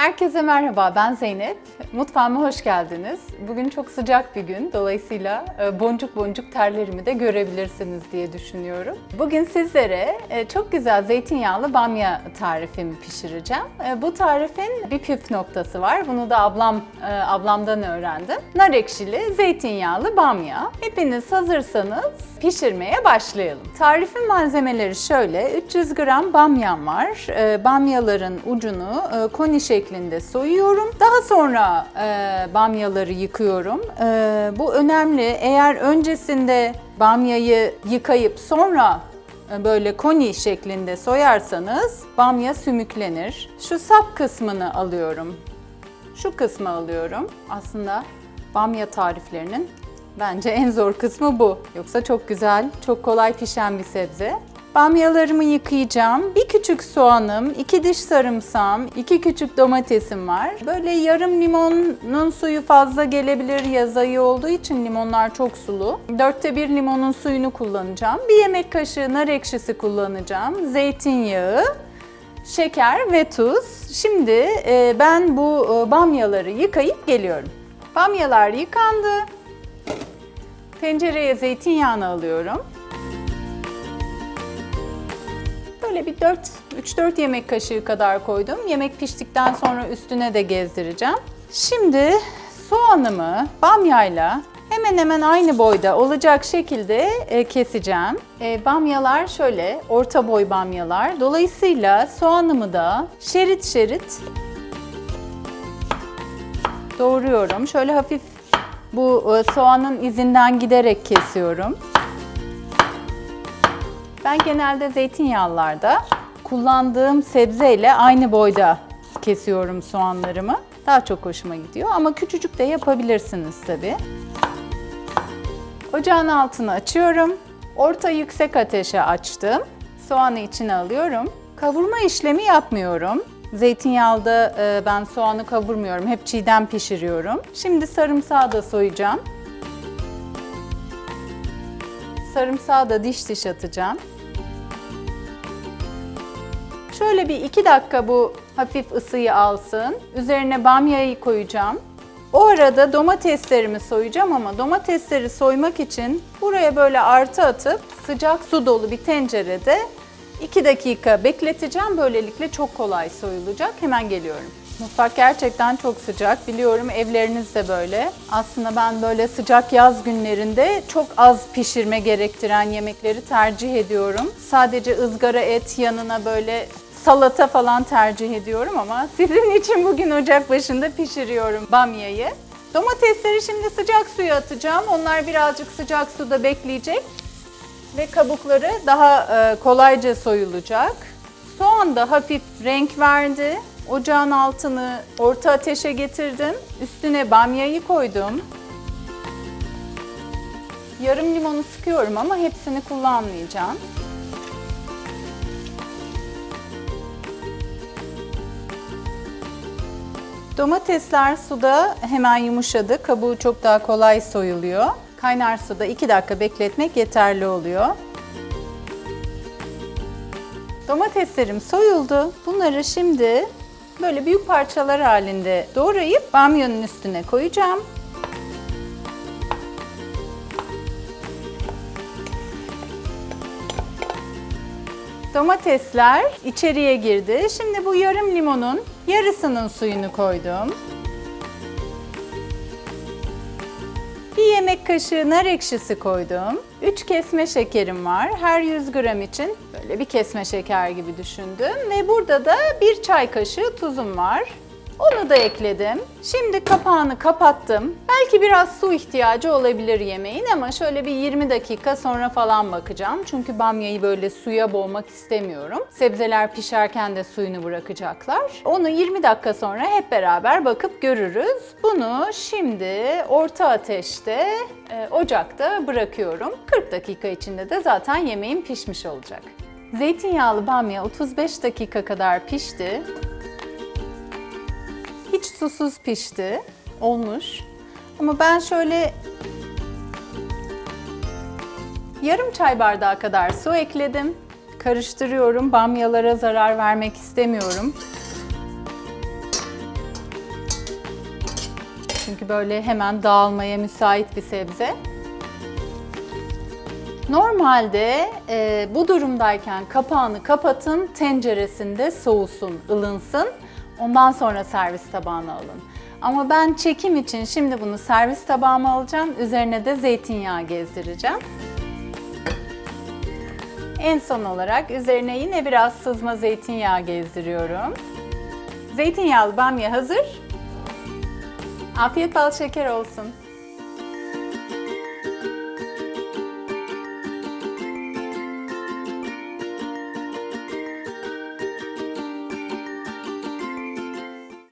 Herkese merhaba, ben Zeynep. Mutfağıma hoş geldiniz. Bugün çok sıcak bir gün, dolayısıyla e, boncuk boncuk terlerimi de görebilirsiniz diye düşünüyorum. Bugün sizlere e, çok güzel zeytinyağlı bamya tarifimi pişireceğim. E, Bu tarifin bir püf noktası var. Bunu da ablam ablamdan öğrendim. Nar ekşili zeytinyağlı bamya. Hepiniz hazırsanız pişirmeye başlayalım. Tarifin malzemeleri şöyle. 300 gram bamyam var. Bamyaların ucunu koni şeklinde soyuyorum. Daha sonra e, bamyaları yıkıyorum. E, Bu önemli. Eğer öncesinde bamyayı yıkayıp sonra e, böyle koni şeklinde soyarsanız bamya sümüklenir. Şu sap kısmını alıyorum. Şu kısmı alıyorum. Aslında bamya tariflerinin bence en zor kısmı bu. Yoksa çok güzel, çok kolay pişen bir sebze. Bamyalarımı yıkayacağım. Bir küçük soğanım, iki diş sarımsağım, iki küçük domatesim var. Böyle yarım limonun suyu fazla gelebilir yaz ayı olduğu için limonlar çok sulu. Dörtte bir limonun suyunu kullanacağım. Bir yemek kaşığı nar ekşisi kullanacağım. Zeytinyağı, şeker ve tuz. Şimdi e, ben bu e, bamyaları yıkayıp geliyorum. Bamyalar yıkandı. Tencereye zeytinyağını alıyorum. Böyle bir 4 3-4 yemek kaşığı kadar koydum. Yemek piştikten sonra üstüne de gezdireceğim. Şimdi soğanımı bamyayla hemen hemen aynı boyda olacak şekilde e, keseceğim. E, bamyalar şöyle orta boy bamyalar. Dolayısıyla soğanımı da şerit şerit doğruyorum. Şöyle hafif bu e, soğanın izinden giderek kesiyorum. Ben genelde zeytinyağlılarda kullandığım sebzeyle aynı boyda kesiyorum soğanlarımı. Daha çok hoşuma gidiyor ama küçücük de yapabilirsiniz tabii. Ocağın altını açıyorum. Orta yüksek ateşe açtım. Soğanı içine alıyorum. Kavurma işlemi yapmıyorum. Zeytinyağlıda e, ben soğanı kavurmuyorum. Hep çiğden pişiriyorum. Şimdi sarımsağı da soyacağım. Sarımsağı da diş diş atacağım. Şöyle bir iki dakika bu hafif ısıyı alsın. Üzerine bamyayı koyacağım. O arada domateslerimi soyacağım ama domatesleri soymak için buraya böyle artı atıp sıcak su dolu bir tencerede 2 dakika bekleteceğim. Böylelikle çok kolay soyulacak. Hemen geliyorum. Mutfak gerçekten çok sıcak. Biliyorum evleriniz de böyle. Aslında ben böyle sıcak yaz günlerinde çok az pişirme gerektiren yemekleri tercih ediyorum. Sadece ızgara et yanına böyle salata falan tercih ediyorum ama sizin için bugün ocak başında pişiriyorum bamyayı. Domatesleri şimdi sıcak suya atacağım. Onlar birazcık sıcak suda bekleyecek ve kabukları daha e, kolayca soyulacak. Soğan da hafif renk verdi. Ocağın altını orta ateşe getirdim. Üstüne bamyayı koydum. Yarım limonu sıkıyorum ama hepsini kullanmayacağım. Domatesler suda hemen yumuşadı. Kabuğu çok daha kolay soyuluyor. Kaynar suda 2 dakika bekletmek yeterli oluyor. Domateslerim soyuldu. Bunları şimdi böyle büyük parçalar halinde doğrayıp bamyanın üstüne koyacağım. Domatesler içeriye girdi. Şimdi bu yarım limonun yarısının suyunu koydum. Bir yemek kaşığı nar ekşisi koydum. 3 kesme şekerim var. Her 100 gram için böyle bir kesme şeker gibi düşündüm. Ve burada da bir çay kaşığı tuzum var. Onu da ekledim. Şimdi kapağını kapattım. Belki biraz su ihtiyacı olabilir yemeğin ama şöyle bir 20 dakika sonra falan bakacağım. Çünkü bamyayı böyle suya boğmak istemiyorum. Sebzeler pişerken de suyunu bırakacaklar. Onu 20 dakika sonra hep beraber bakıp görürüz. Bunu şimdi orta ateşte e, ocakta bırakıyorum. 40 dakika içinde de zaten yemeğim pişmiş olacak. Zeytinyağlı bamya 35 dakika kadar pişti. Hiç susuz pişti. Olmuş. Ama ben şöyle yarım çay bardağı kadar su ekledim. Karıştırıyorum. Bamyalara zarar vermek istemiyorum. Çünkü böyle hemen dağılmaya müsait bir sebze. Normalde e, bu durumdayken kapağını kapatın, tenceresinde soğusun, ılınsın. Ondan sonra servis tabağına alın. Ama ben çekim için şimdi bunu servis tabağıma alacağım. Üzerine de zeytinyağı gezdireceğim. En son olarak üzerine yine biraz sızma zeytinyağı gezdiriyorum. Zeytinyağlı bamya hazır. Afiyet bal şeker olsun.